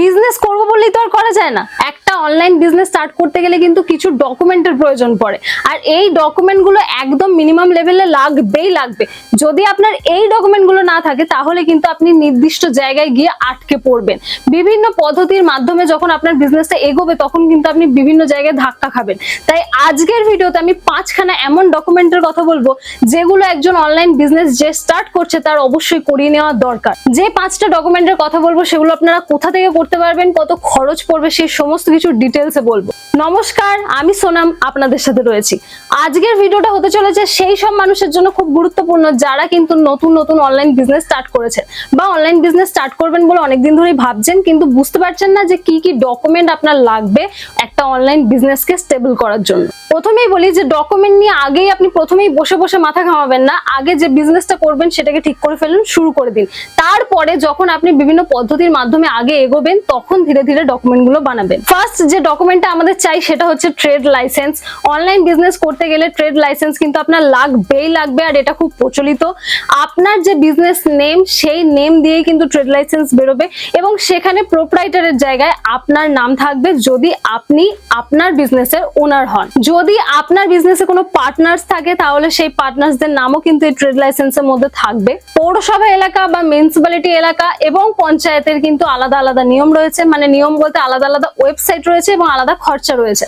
Business করব বললেই তো আর করা যায় না। একটা অনলাইন বিজনেস স্টার্ট করতে গেলে কিন্তু কিছু ডকুমেন্টের প্রয়োজন পড়ে। আর এই ডকুমেন্টগুলো একদম মিনিমাম লেভেলে লাগবেই লাগবে। যদি আপনার এই ডকুমেন্টগুলো না থাকে, তাহলে কিন্তু আপনি নির্দিষ্ট জায়গায় গিয়ে আটকে পড়বেন। বিভিন্ন পদ্ধতির মাধ্যমে যখন আপনার বিজনেসটা এগোবে, তখন কিন্তু আপনি বিভিন্ন জায়গায় ধাক্কা খাবেন। তাই আজকের ভিডিওতে আমি পাঁচখানা এমন ডকুমেন্টের কথা বলব, যেগুলো একজন অনলাইন বিজনেস যে স্টার্ট করছে, তার অবশ্যই করিয়ে নেওয়া দরকার। যে পাঁচটা ডকুমেন্টের কথা বলব, সেগুলো আপনারা কোথা থেকে করতে পারবেন, কত খরচ পড়বে সেই সমস্ত কিছু ডিটেলসে বলব। নমস্কার, আমি সোনাম, আপনাদের সাথে রয়েছি। আজকের ভিডিওটা হতে চলেছে সেই সব মানুষের জন্য খুব গুরুত্বপূর্ণ যারা কিন্তু নতুন নতুন অনলাইন বিজনেস স্টার্ট করেছেন। বা অনলাইন বিজনেস স্টার্ট করবেন বলে অনেকদিন ধরেই ভাবছেন, কিন্তু বুঝতে পারছেন না যে কি কি ডকুমেন্ট আপনার লাগবে একটা অনলাইন বিজনেসকে স্টেবল করার জন্য। প্রথমেই বলি যে ডকুমেন্ট নিয়ে আগেই আপনি প্রথমেই বসে বসে মাথা ঘামাবেন না। আগে যে বিজনেসটা করবেন সেটাকে ঠিক করে ফেলুন, শুরু করে দিন। তারপরে যখন আপনি বিভিন্ন পদ্ধতির মাধ্যমে আগে এগোবেন, তখন ধীরে ধীরে ডকুমেন্টগুলো বানাবেন। ফার্স্ট যে ডকুমেন্টটা আমাদের চাই সেটা হচ্ছে ট্রেড লাইসেন্স অনলাইন বিজনেস করতে গেলে ট্রেড লাইসেন্স কিন্তু আপনার লাগবেই লাগবে আর এটা খুব প্রচলিত। আপনার যে বিজনেস নেম সেই নেম দিয়েই কিন্তু ট্রেড লাইসেন্স বেরোবে এবং সেখানে প্রোপ্রাইটারের জায়গায় আপনার নাম থাকবে যদি আপনি আপনার বিজনেসের ওনার হন। যদি আপনার বিজনেসে কোনো পার্টনার্স থাকে, তাহলে সেই পার্টনার্সদের নামও কিন্তু এই ট্রেড লাইসেন্সের মধ্যে থাকবে। পৌরসভা এলাকা বা মিউনিসিপ্যালিটি এলাকা এবং পঞ্চায়েতের কিন্তু আলাদা আলাদা নিয়ম রয়েছে। মানে নিয়ম বলতে আলাদা আলাদা ওয়েবসাইট রয়েছে এবং আলাদা খরচা রয়েছে।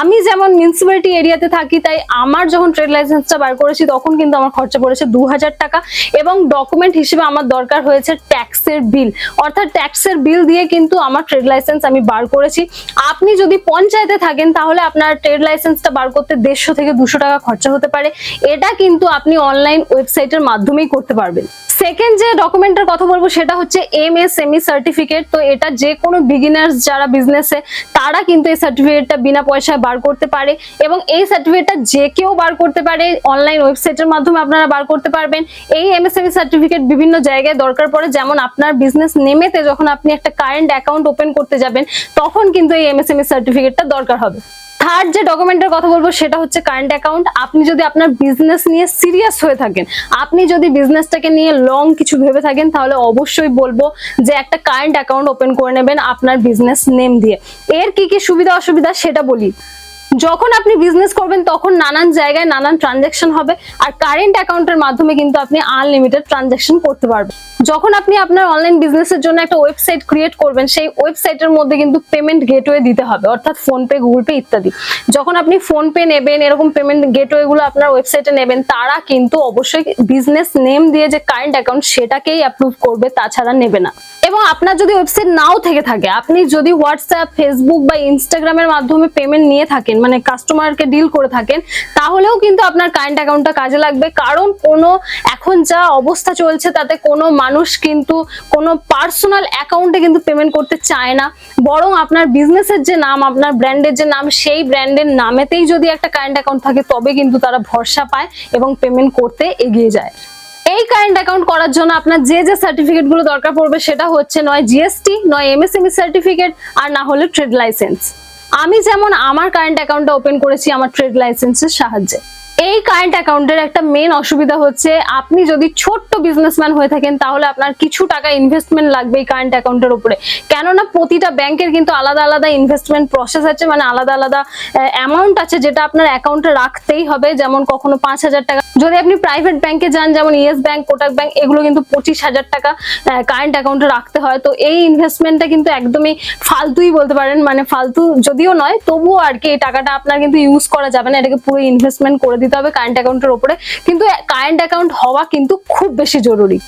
আমি যেমন মিউনিসিপ্যালিটি এরিয়াতে থাকি, তাই আমার যখন ট্রেড লাইসেন্সটা বার করেছি, তখন কিন্তু আমার খরচা পড়েছে দু হাজার টাকা এবং ডকুমেন্ট হিসেবে আমার দরকার হয়েছে ট্যাক্সের বিল অর্থাৎ ট্যাক্সের বিল দিয়ে কিন্তু আমার ট্রেড লাইসেন্স আমি বার করেছি। আপনি যদি পঞ্চায়েতে থাকেন, তাহলে আপনার ট্রেড লাইসেন্সটা বার করতে দেড়শো থেকে দুশো টাকা খরচা হতে পারে। এটা কিন্তু আপনি অনলাইন ওয়েবসাইটের মাধ্যমেই করতে পারবেন। সেকেন্ড যে ডকুমেন্টের কথা বলব, সেটা হচ্ছে এম এস এমই সার্টিফিকেট তো এটা যে কোনো বিগিনার্স যারা বিজনেসে তারা কিন্তু এই সার্টিফিকেটটা বিনা পয়সায় বার করতে পারে এবং এই সার্টিফিকেটটা যে কেউ বার করতে পারে অনলাইন ওয়েবসাইটের মাধ্যমে আপনারা বার করতে পারবেন। এই এমএসএমই সার্টিফিকেট বিভিন্ন জায়গায় দরকার পড়ে, যেমন আপনার বিজনেস নেমেতে যখন আপনি একটা কারেন্ট অ্যাকাউন্ট ওপেন করতে যাবেন, তখন কিন্তু এই এমএসএমই সার্টিফিকেটটা দরকার হবে। থার্ড যে ডকুমেন্টের কথা বলব সেটা হচ্ছে কারেন্ট অ্যাকাউন্ট আপনি যদি আপনার বিজনেস নিয়ে সিরিয়াস হয়ে থাকেন, আপনি যদি বিজনেসটাকে নিয়ে লং কিছু ভেবে থাকেন, তাহলে অবশ্যই বলব যে একটা কারেন্ট অ্যাকাউন্ট ওপেন করে নেবেন আপনার বিজনেস নেম দিয়ে। এর কি কি সুবিধা অসুবিধা সেটা বলি। যখন আপনি বিজনেস করবেন, তখন নানান জায়গায় নানান ট্রানজাকশন হবে, আর কারেন্ট অ্যাকাউন্টের মাধ্যমে কিন্তু আপনি আনলিমিটেড ট্রানজাকশন করতে পারবেন। যখন আপনি আপনার অনলাইন বিজনেসের জন্য একটা ওয়েবসাইট ক্রিয়েট করবেন, সেই ওয়েবসাইটের মধ্যে কিন্তু পেমেন্ট গেটওয়ে দিতে হবে, অর্থাৎ ফোন পে গুগল পে ইত্যাদি। যখন আপনি ফোন পে নেবেন, এরকম পেমেন্ট গেটওয়ে গুলো আপনার ওয়েবসাইটে নেবেন, তারা কিন্তু অবশ্যই বিজনেস নেম দিয়ে যে কারেন্ট অ্যাকাউন্ট সেটাকেই অ্যাপ্রুভ করবে, তাছাড়া নেবে না। এবং আপনার যদি ওয়েবসাইট নাও থেকে থাকে, আপনি যদি হোয়াটসঅ্যাপ ফেসবুক বা ইনস্টাগ্রামের মাধ্যমে পেমেন্ট নিয়ে থাকেন মানে কাস্টমারকে ডিল করে থাকেন, তাহলেও কিন্তু আপনার কারেন্ট অ্যাকাউন্টটা কাজে লাগবে। কারণ কোনো, এখন যা অবস্থা চলছে, তাতে কোনো মানুষ কিন্তু কোনো পার্সোনাল অ্যাকাউন্টে কিন্তু পেমেন্ট করতে চায় না। বরং আপনার বিজনেসের যে নাম, আপনার ব্র্যান্ডের যে নাম, সেই ব্র্যান্ডের নামেতেই যদি একটা কারেন্ট অ্যাকাউন্ট থাকে, তবে কিন্তু তারা ভরসা পায় এবং পেমেন্ট করতে এগিয়ে যায়। এই কারেন্ট অ্যাকাউন্ট করার জন্য আপনার যে যে সার্টিফিকেটগুলো দরকার পড়বে, সেটা হচ্ছে নয় জিএসটি নয় এমএসএমই সার্টিফিকেট আর না হলে ট্রেড লাইসেন্স আমি যেমন আমার কারেন্ট অ্যাকাউন্টটা ওপেন করেছি, আমার ট্রেড লাইসেন্সের সাহায্যে। এই কারেন্ট অ্যাকাউন্টের একটা মেন অসুবিধা হচ্ছে, আপনি যদি ছোট্ট বিজনেসম্যান হয়ে থাকেন, তাহলে আপনার কিছু টাকা ইনভেস্টমেন্ট লাগবে এই কারেন্ট অ্যাকাউন্টের উপরে। কেননা প্রতিটা ব্যাংকের কিন্তু আলাদা আলাদা ইনভেস্টমেন্ট প্রসেস আছে মানে আলাদা আলাদা অ্যামাউন্ট আছে যেটা আপনার অ্যাকাউন্টে রাখতেই হবে, যেমন কখনো পাঁচ হাজার টাকা। যদি আপনি প্রাইভেট ব্যাংকে যান, যেমন ইয়েস ব্যাংক, কোটাক ব্যাংক, এগুলো কিন্তু পঁচিশ হাজার টাকা কারেন্ট অ্যাকাউন্টে রাখতে হয়। তো এই ইনভেস্টমেন্টটা কিন্তু একদমই ফালতুই বলতে পারেন মানে ফালতু যদিও নয়, তবুও আর কি এই টাকাটা আপনার কিন্তু ইউজ করা যাবে না, এটাকে পুরো ইনভেস্টমেন্ট করে দিতে হবে কারেন্ট অ্যাকাউন্টের উপরে কিন্তু কারেন্ট অ্যাকাউন্ট হওয়া কিন্তু খুব বেশি জরুরি।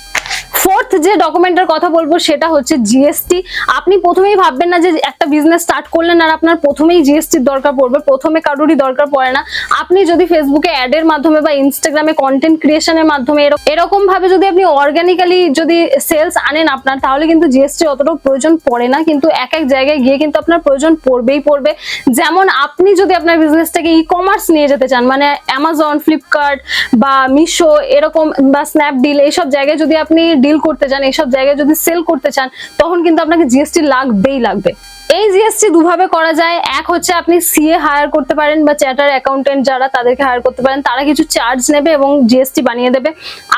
ফোর্থ যে ডকুমেন্টের কথা বলব সেটা হচ্ছে জিএসটি আপনি প্রথমেই ভাববেন না যে একটা বিজনেস স্টার্ট করলেন আর আপনার প্রথমেই জিএসটির দরকার পড়বে, প্রথমে কারোরই দরকার পড়ে না। আপনি যদি ফেসবুকে অ্যাডের মাধ্যমে বা ইনস্টাগ্রামে কন্টেন্ট ক্রিয়েশনের মাধ্যমে এরক- এরকম ভাবে যদি আপনি অর্গানিক্যালি যদি সেলস আনেন আপনার, তাহলে কিন্তু জিএসটি অতটাও প্রয়োজন পড়ে না। কিন্তু এক এক জায়গায় গিয়ে কিন্তু আপনার প্রয়োজন পড়বেই পড়বে। যেমন আপনি যদি আপনার বিজনেসটাকে ই কমার্স নিয়ে যেতে চান মানে অ্যামাজন ফ্লিপকার্ট বা মিশো এরকম বা স্ন্যাপডিল এইসব জায়গায় যদি আপনি ডিল করতে চান এসব জায়গায় যদি সেল করতে চান, তখন কিন্তু আপনাকে জিএসটি লাগবেই লাগবে। এই জিএসটি দুভাবে করা যায়। এক হচ্ছে আপনি সিএ হায়ার করতে পারেন বা চ্যাটার অ্যাকাউন্টেন্ট যারা তাদেরকে হায়ার করতে পারেন, তারা কিছু চার্জ নেবে এবং জিএসটি বানিয়ে দেবে।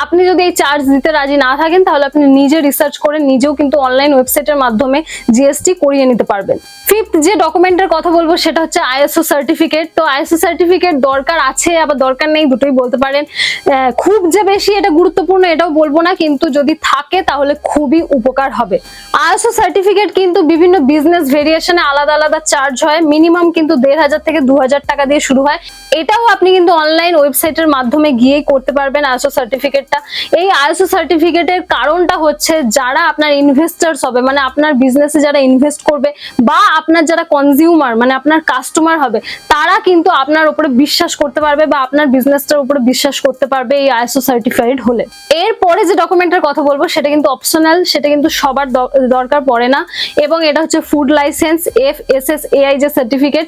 আপনি যদি এই চার্জ দিতে রাজি না থাকেন, তাহলে আপনি নিজে রিসার্চ করে নিজেও কিন্তু অনলাইন ওয়েবসাইটের মাধ্যমে জিএসটি করিয়ে নিতে পারবেন। ফিফথ যে ডকুমেন্টের কথা বলব, সেটা হচ্ছে আইএসও সার্টিফিকেট তো আইএসও সার্টিফিকেট দরকার আছে, আবার দরকার নেই, দুটোই বলতে পারেন। খুব যে বেশি এটা গুরুত্বপূর্ণ, এটাও বলব না, কিন্তু যদি থাকে, তাহলে খুবই উপকার হবে। আইএসও সার্টিফিকেট কিন্তু বিভিন্ন বিজনেস ভেরিয়েশনে আলাদা আলাদা চার্জ হয় মিনিমাম কিন্তু দেড় হাজার থেকে দু হাজার টাকা দিয়ে শুরু হয়। এটাও আপনি কিন্তু অনলাইন ওয়েবসাইটের মাধ্যমে গিয়েই করতে পারবেন আইএসও সার্টিফিকেটটা এই আইএসও সার্টিফিকেটের কারণটা হচ্ছে যারা আপনার ইনভেস্টার্স হবে মানে আপনার বিজনেসে যারা ইনভেস্ট করবে বা আপনার যারা কনজিউমার মানে আপনার কাস্টমার হবে, তারা কিন্তু আপনার উপরে বিশ্বাস করতে পারবে বা আপনার বিজনেসটার উপরে বিশ্বাস করতে পারবে এই আইএসও সার্টিফাইড হলে। এরপরে যে ডকুমেন্টের কথা বলব, সেটা কিন্তু অপশনাল সেটা কিন্তু সবার দরকার পড়ে না। এবং এটা হচ্ছে food license F S S AI যে সার্টিফিকেট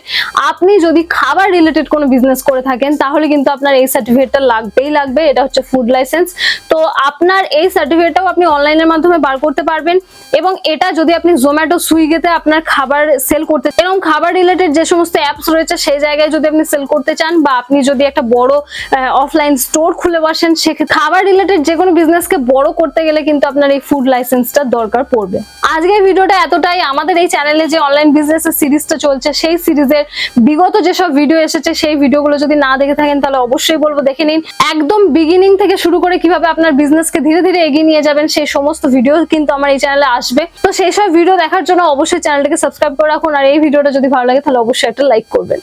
আপনি যদি খাবার রিলেটেড কোনো বিজনেস করে থাকেন, তাহলে কিন্তু আপনার এই সার্টিফিকেটটা লাগবেই লাগবে। এটা হচ্ছে ফুড লাইসেন্স তো আপনার এই সার্টিফিকেটটাও আপনি অনলাইনের মাধ্যমে বার করতে পারবেন এবং এটা যদি আপনি জোম্যাটো সুইগিতে আপনার খাবার সেল করতে এরকম খাবার রিলেটেড যে সমস্ত অ্যাপস রয়েছে, সেই জায়গায় যদি আপনি সেল করতে চান বা আপনি যদি একটা বড় অফলাইন স্টোর খুলে বসেন, সেক্ষেত্রে খাবার রিলেটেড যে কোনো বিজনেসকে বড় করতে গেলে কিন্তু আপনার এই ফুড লাইসেন্সটা দরকার পড়বে। আজকের ভিডিওটা এতটাই। আমাদের এই চ্যানেলে যে অনলাইন বিজনেস এর সিরিজটা চলছে, সেই সিরিজের বিগত যেসব ভিডিও এসেছে, সেই ভিডিওগুলো যদি না দেখে থাকেন, তাহলে অবশ্যই বলব দেখে নিন। একদম বিগিনিং থেকে শুরু করে কীভাবে আপনার বিজনেসকে ধীরে ধীরে এগিয়ে নিয়ে যাবেন, সেই সমস্ত ভিডিও কিন্তু আমার এই চ্যানেলে আসবে। তো সেই সব ভিডিও দেখার জন্য অবশ্যই চ্যানেলটাকে সাবস্ক্রাইব করে রাখুন, আর এই ভিডিওটা যদি ভালো লাগে, তাহলে অবশ্যই একটা লাইক করবেন।